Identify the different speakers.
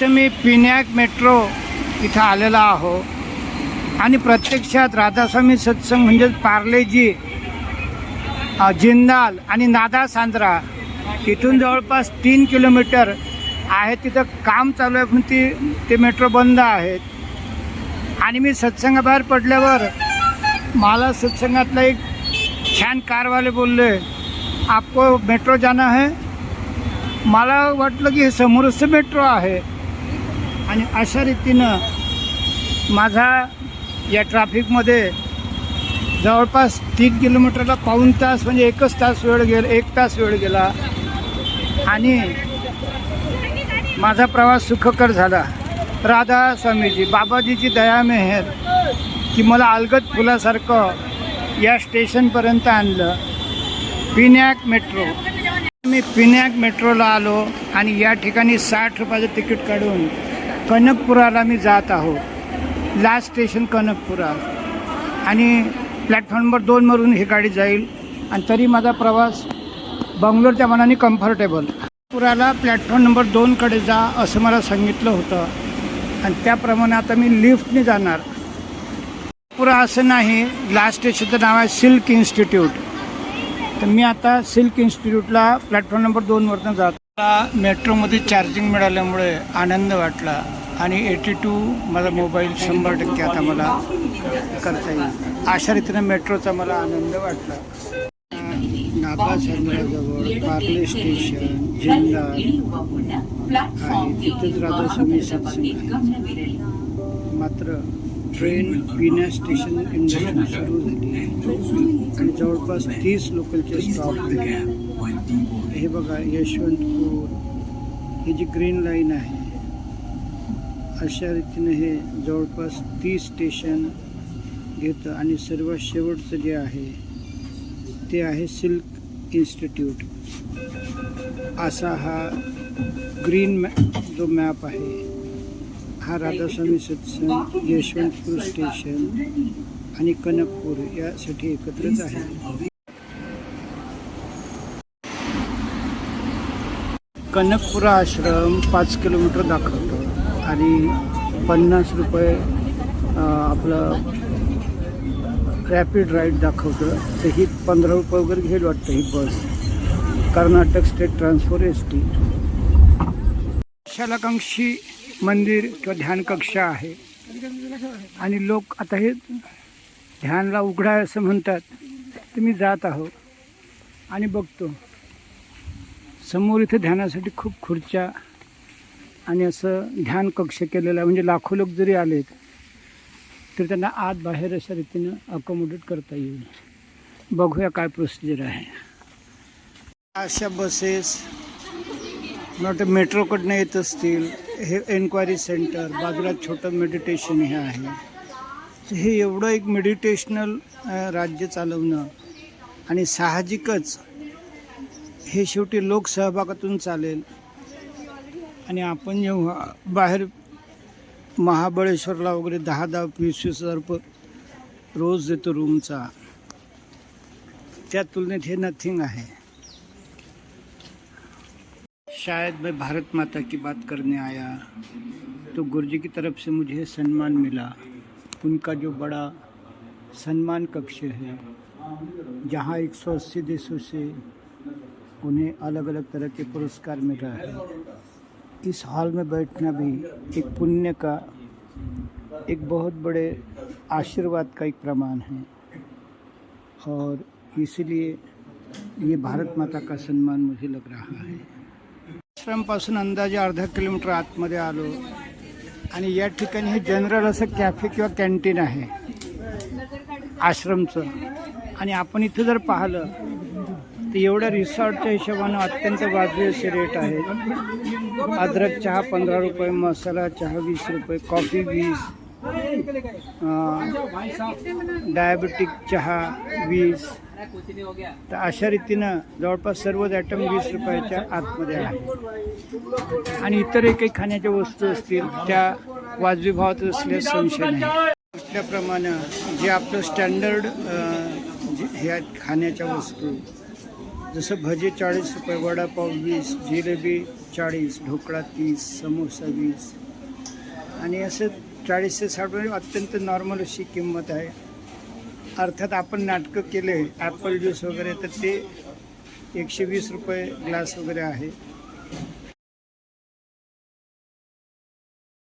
Speaker 1: तर मी पिण्याक मेट्रो इथं आलेला आहो. आणि प्रत्यक्षात राधास्वामी सत्संग म्हणजेच पार्लेजी जिंदाल आणि नादा सांद्रा इथून जवळपास तीन किलोमीटर आहे. तिथं काम चालू आहे पण ती ते मेट्रो बंद आहेत आणि मी सत्संगाबाहेर पडल्यावर मला सत्संगातला एक छान कारवाले बोलले आपको मेट्रो जाना है? मला वाटलं की हे समोरच मेट्रो आहे. आणि अशा रीतीनं माझा या ट्रॅफिकमध्ये जवळपास तीन किलोमीटरला पाऊण तास म्हणजे एकच तास वेळ गेला एक तास वेळ गेला. आणि माझा प्रवास सुखकर झाला. राधा स्वामीजी बाबाजीची दया मेहर की मला अलगद फुलासारखं या स्टेशनपर्यंत आणलं. पिनॅक मेट्रो. मी पिनॅक मेट्रोला आलो आणि या ठिकाणी साठ रुपयाचं तिकीट काढून कनकपुराला मी जात आहोत. Last station Kanakapura. आणि प्लॅटफॉर्म नंबर दोनवरून ही गाडी जाईल. आणि तरी माझा प्रवास बंगलोरच्या मनाने कम्फर्टेबल पुराला प्लॅटफॉर्म नंबर दोनकडे जा असं मला सांगितलं होतं. आणि त्याप्रमाणे आता मी लिफ्टने जाणार. पुरा असं नाही लास्ट स्टेशनचं नाव आहे सिल्क इन्स्टिट्यूट. तर मी आता सिल्क इन्स्टिट्यूटला प्लॅटफॉर्म नंबर दोनवरनं जातो मला मेट्रोमध्ये चार्जिंग मिळाल्यामुळे आनंद वाटला आणि एटी टू माझा मोबाईल शंभर टक्के आता मला करता येईल. अशा रीतीनं मेट्रोचा मला आनंद वाटला. नागा पार्ले स्टेशन जिल्हा आणि तिथेच राधास्वामी सत्संग. मात्र ट्रेन पिण्या स्टेशन इंडस्ट्री सुरू झाली. आणि जवळपास तीस लोकलचे स्टॉप आहेत हे बघा यशवंतपूर ही जी ग्रीन लाईन आहे अशा रीतीने हे जवळपास तीस स्टेशन घेतं आणि सर्वात शेवटचं जे आहे ते आहे सिल्क इन्स्टिट्यूट. असा हा ग्रीन मॅ जो मॅप आहे हा राधास्वामी सत्संग यशवंतपूर स्टेशन आणि कनकपूर यासाठी एकत्रच आहे. कनकपुरा आश्रम पाच किलोमीटर दाखवतो आणि पन्नास रुपये आपलं रॅपिड राईड दाखवतं. तर ही पंधरा रुपये वगैरे घेईल वाटतं ही bus. Karnataka state transport S T शलाकांक्षी मंदिर किंवा ध्यानकक्षा आहे. आणि लोक आता हे ध्यानला उघडा असं म्हणतात. तर मी जात आहो. आणि बघतो. समोर इथे ध्यानासाठी खूप खुर्च्या आणि असं ध्यान कक्ष केलेलं आहे. म्हणजे लाखो लोक जरी आलेत तर त्यांना आत बाहेर अशा रीतीनं अकोमोडेट करता येईल. बघूया काय प्रोसिजर आहे. अशा बसेस मला वाटतं मेट्रोकडनं येत असतील. हे एन्क्वायरी सेंटर बाजूला छोटं मेडिटेशन हे आहे. तर हे एवढं एक मेडिटेशनल राज्य चालवणं आणि साहजिकच हे शेवटी लोकसहभागातून चालेल. आणि आपण जेव्हा बाहेर महाबळेश्वरला वगैरे दहा दहा वीस वीस हजार रुपये रोज देतो रूमचा त्या तुलनेत हे नथिंग आहे. शायद मैं भारत माता की बात करने आया तो गुरुजी की तरफ से मुझे सम्मान मिला। उनका जो बड़ा सम्मान कक्ष है जहाँ 180 देशों से उन्हें अलग अलग तरह के पुरस्कार मिला है। इस हॉल में बैठना भी एक पुण्य का एक बहुत बड़े आशीर्वाद का एक प्रमाण है। और इसलिए ये भारत माता का सम्मान मुझे लग रहा है। आश्रमपासून अंदाजे अर्धा किलोमीटर आतमध्ये आलो आणि या ठिकाणी हे जनरल असं कॅफे किंवा कॅन्टीन आहे आश्रमचं. आणि आपण इथं जर पाहिलं एवढ्या रिसॉर्टच्या हिशोबानं अत्यंत वाजवी असे रेट आहेत. अद्रक चहा पंधरा रुपये मसाला चहा वीस रुपये कॉफी वीस डायबेटिक चहा वीस. तर अशा रीतीनं जवळपास सर्वच आयटम वीस रुपयाच्या आतमध्ये आहे आणि इतर काही खाण्याच्या वस्तू असतील त्या वाजवी भावात असल्या संशय नाही. म्हटल्याप्रमाणे जे आपलं स्टँडर्ड ह्या खाण्याच्या वस्तू जसं भजे चाळीस रुपये वडापाव वीस जिलेबी चाळीस ढोकळा तीस समोसा वीस. आणि असं चाळीस ते साठ म्हणजे अत्यंत नॉर्मल अशी किंमत आहे. अर्थात आपण नाटकं केले ॲपल ज्यूस वगैरे तर ते एकशे वीस रुपये ग्लास वगैरे आहे.